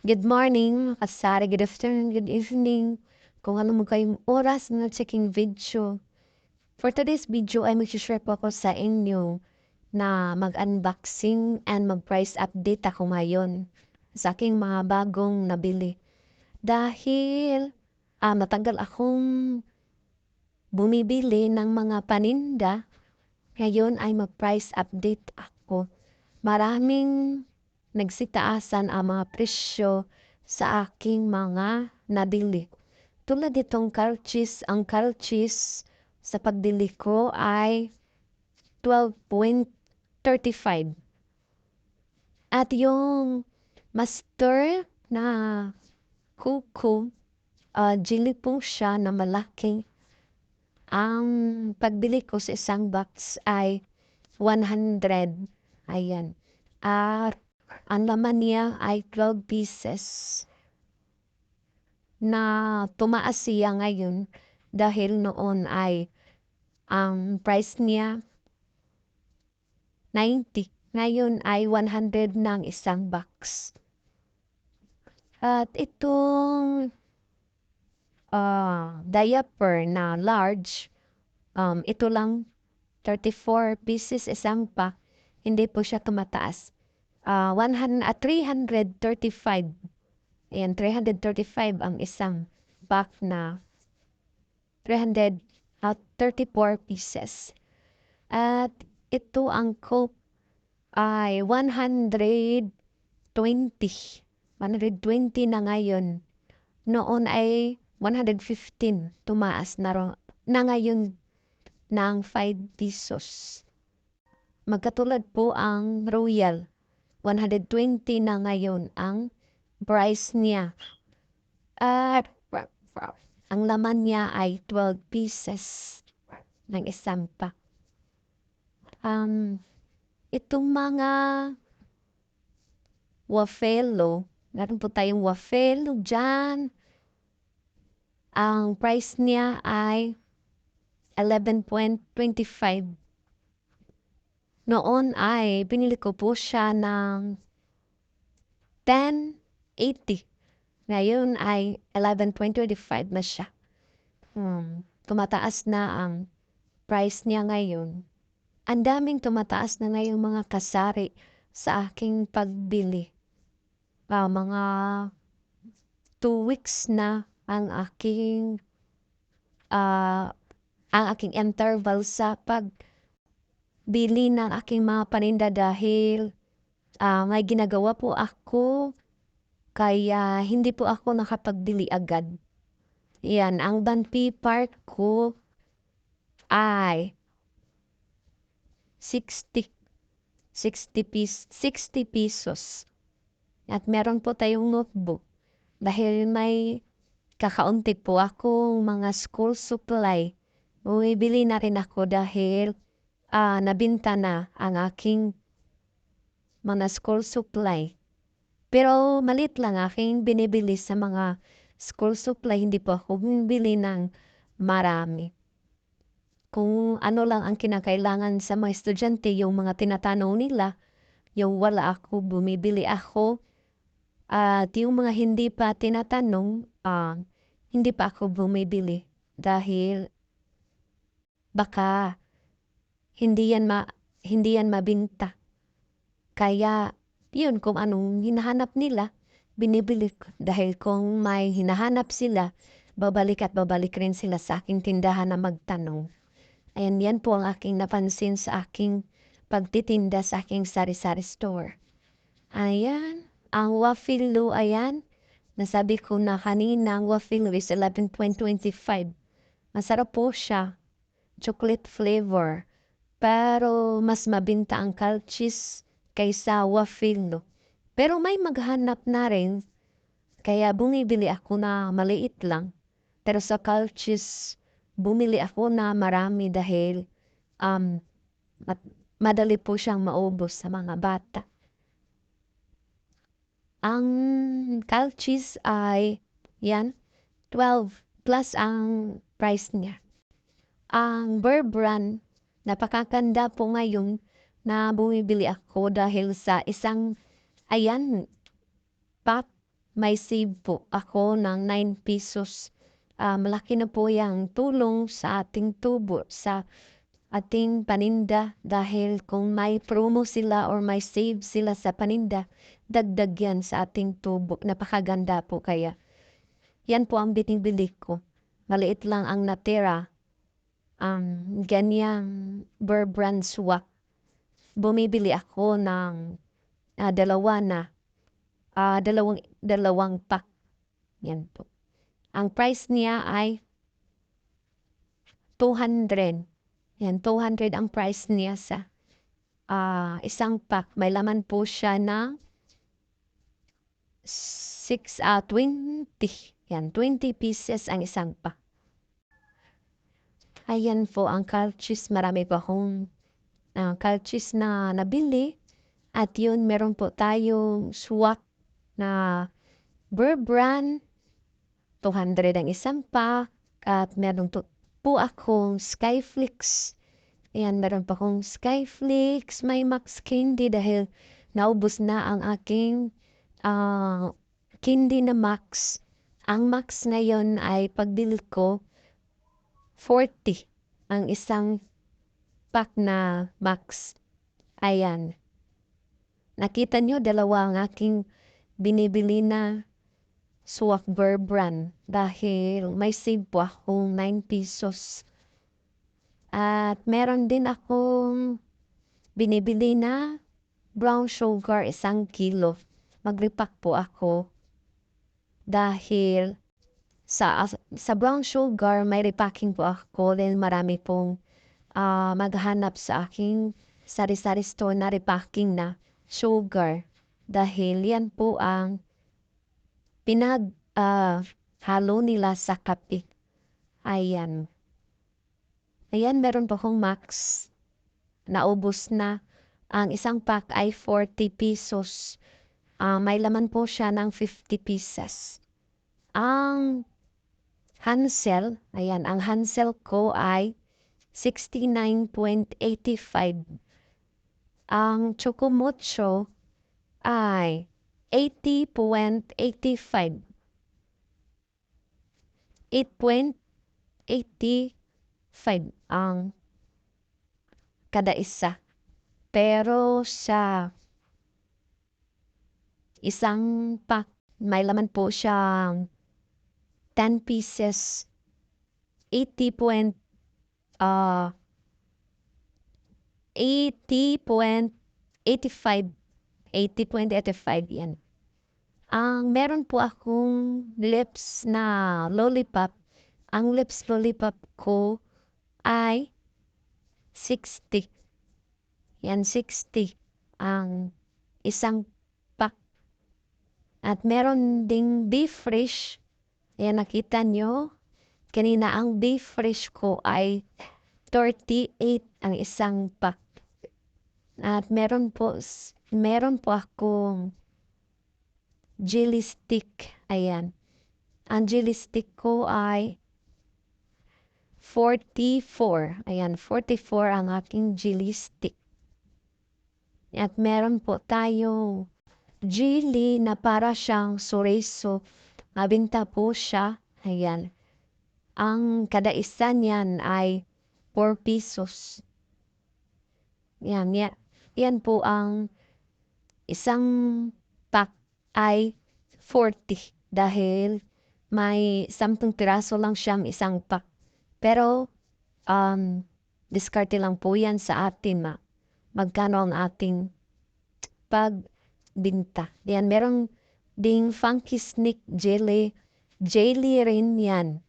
Good morning, kasari. Good afternoon, good evening. Kung ano mo kayong oras na checking video. For today's video ay mag-share po ako sa inyo na mag-unboxing and mag-price update ako ngayon sa aking mga bagong nabili. Dahil ah, matagal akong bumibili ng mga paninda, ngayon ay mag-price update ako. Maraming nagsitaasan ang mga presyo sa aking mga nabili. Tulad itong car cheese, ang car cheese sa pagbili ko ay 12.35. At yung master na kuko, uh, jelly po siya na malaki. Ang pagbili ko sa isang box ay 100. Ayan. At ang laman niya ay 12 pieces na tumaas siya ngayon dahil noon ay ang price niya 90. Ngayon ay 100 ng isang box. At itong uh, diaper na large, um, ito lang 34 pieces isang pack. Hindi po siya tumataas uh, 100, uh, 335. Ayan, 335 ang isang pack na 334 uh, pieces. At ito ang Coke ay 120. 120 na ngayon. Noon ay 115 tumaas na, na ngayon ng 5 pesos. Magkatulad po ang Royal 120 na ngayon ang price niya. At ang laman niya ay 12 pieces ng isang pack. Um, itong mga wafelo, meron po tayong wafelo dyan. Ang price niya ay 11.25 noon ay pinili ko po siya ng 10.80. Ngayon ay 11.25 na siya. Hmm, tumataas na ang price niya ngayon. Ang daming tumataas na ngayon mga kasari sa aking pagbili. Uh, mga 2 weeks na ang aking uh, ang aking interval sa pag bili ng aking mga paninda dahil uh, may ginagawa po ako kaya hindi po ako nakapagbili agad. Yan, ang Banpi Park ko ay 60 60 pis 60 pesos. At meron po tayong notebook dahil may kakaunti po ako mga school supply. Bumibili na rin ako dahil uh, nabinta na ang aking mga school supply. Pero malit lang aking binibili sa mga school supply, hindi po ako bumibili ng marami. Kung ano lang ang kinakailangan sa mga estudyante, yung mga tinatanong nila, yung wala ako, bumibili ako. At yung mga hindi pa tinatanong, uh, hindi pa ako bumibili dahil baka hindi yan ma hindi yan mabinta. Kaya, yun, kung anong hinahanap nila, binibili ko. Dahil kung may hinahanap sila, babalik at babalik rin sila sa aking tindahan na magtanong. Ayan, yan po ang aking napansin sa aking pagtitinda sa aking sari-sari store. Ayan, ang waffle ayan, nasabi ko na kanina ang waffle is 11.25. Masarap po siya. Chocolate flavor. Pero mas mabinta ang calchis kaysa waffle. Pero may maghanap na rin, kaya bumibili ako na maliit lang. Pero sa calchis, bumili ako na marami dahil um, madali po siyang maubos sa mga bata. Ang calchis ay, yan, 12 plus ang price niya. Ang Burr brand Napakaganda po ngayon na bumibili ako dahil sa isang, ayan, pack, may save po ako ng 9 pesos. Ah, malaki na po yung tulong sa ating tubo, sa ating paninda dahil kung may promo sila or may save sila sa paninda, dagdag yan sa ating tubo. Napakaganda po kaya. Yan po ang binibili ko. Maliit lang ang natira. Ang ganyang Burr brand swak. Bumibili ako ng ah, dalawa na. ah, dalawang, dalawang pack. Yan po. Ang price niya ay 200. Yan, 200 ang price niya sa ah, isang pack. May laman po siya ng 6, ah, 20. Yan, 20 pieces ang isang pack. Ayan po ang calchis. Marami po akong uh, calchis na nabili. At yun, meron po tayong swak na Burr brand. 200 ang isang pack. At meron to, po akong Skyflix. Ayan, meron pa akong Skyflix. May Max Candy dahil naubos na ang aking ah, candy na Max. Ang Max na yon ay pagbili ko 40 ang isang pack na Max. Ayan. Nakita nyo, dalawa ang aking binibili na Swak Burr brand dahil may save po akong 9 pesos. At meron din akong binibili na brown sugar isang kilo. Magripak po ako dahil sa sa brown sugar may repacking po ako dahil marami pong ah, maghanap sa aking sari-sari store na repacking na sugar dahil yan po ang pinag ah, halo nila sa kape. Ayan. Ayan, meron po akong max. Naubos na. Ang isang pack ay 40 pesos. Ah, may laman po siya ng 50 pieces. Ang Hansel, ayan, ang Hansel ko ay 69.85. Ang Chocomocho ay 80.85. 8.85 ang kada isa. Pero sa isang pack, may laman po siyang 10 pieces, 80 point, uh, 80.85, 80.85 yan. Ang meron po akong lips na lollipop. Ang lips lollipop ko ay 60. Yan, 60 ang isang pack. At meron ding beef fresh. Yan, nakita nyo. Kanina ang beef fresh ko ay 38 ang isang pack. At meron po, meron po akong jelly stick. Ayan. Ang jelly stick ko ay 44. Ayan, 44 ang aking jelly stick. At meron po tayo jelly na para siyang soreso. Mabinta po siya. Ayan. Ang kada isa niyan ay 4 pesos. Yan, yan. Yan po ang isang pack ay 40 dahil may 10 piraso lang siyang isang pack. Pero, um, diskarte lang po yan sa atin ma. Magkano ang ating pagbinta. Yan, merong ding funky sneak jelly. Jelly rin yan.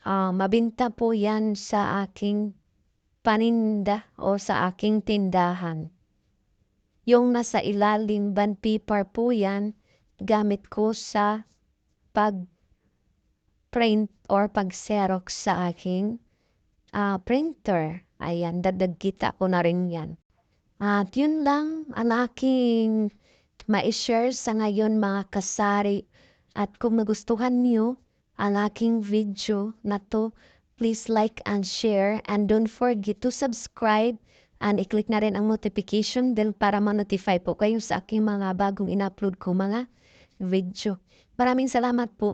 Uh, mabinta po yan sa aking paninda o sa aking tindahan. Yung nasa ilalim band paper po yan, gamit ko sa pag print or pag-xerox sa aking uh, printer. Ayan, dadagkita ko na rin yan. At yun lang ang aking ma-share sa ngayon mga kasari. At kung magustuhan niyo ang aking video na to, please like and share and don't forget to subscribe and i-click na rin ang notification bell para ma-notify po kayo sa aking mga bagong in-upload ko mga video. Maraming salamat po.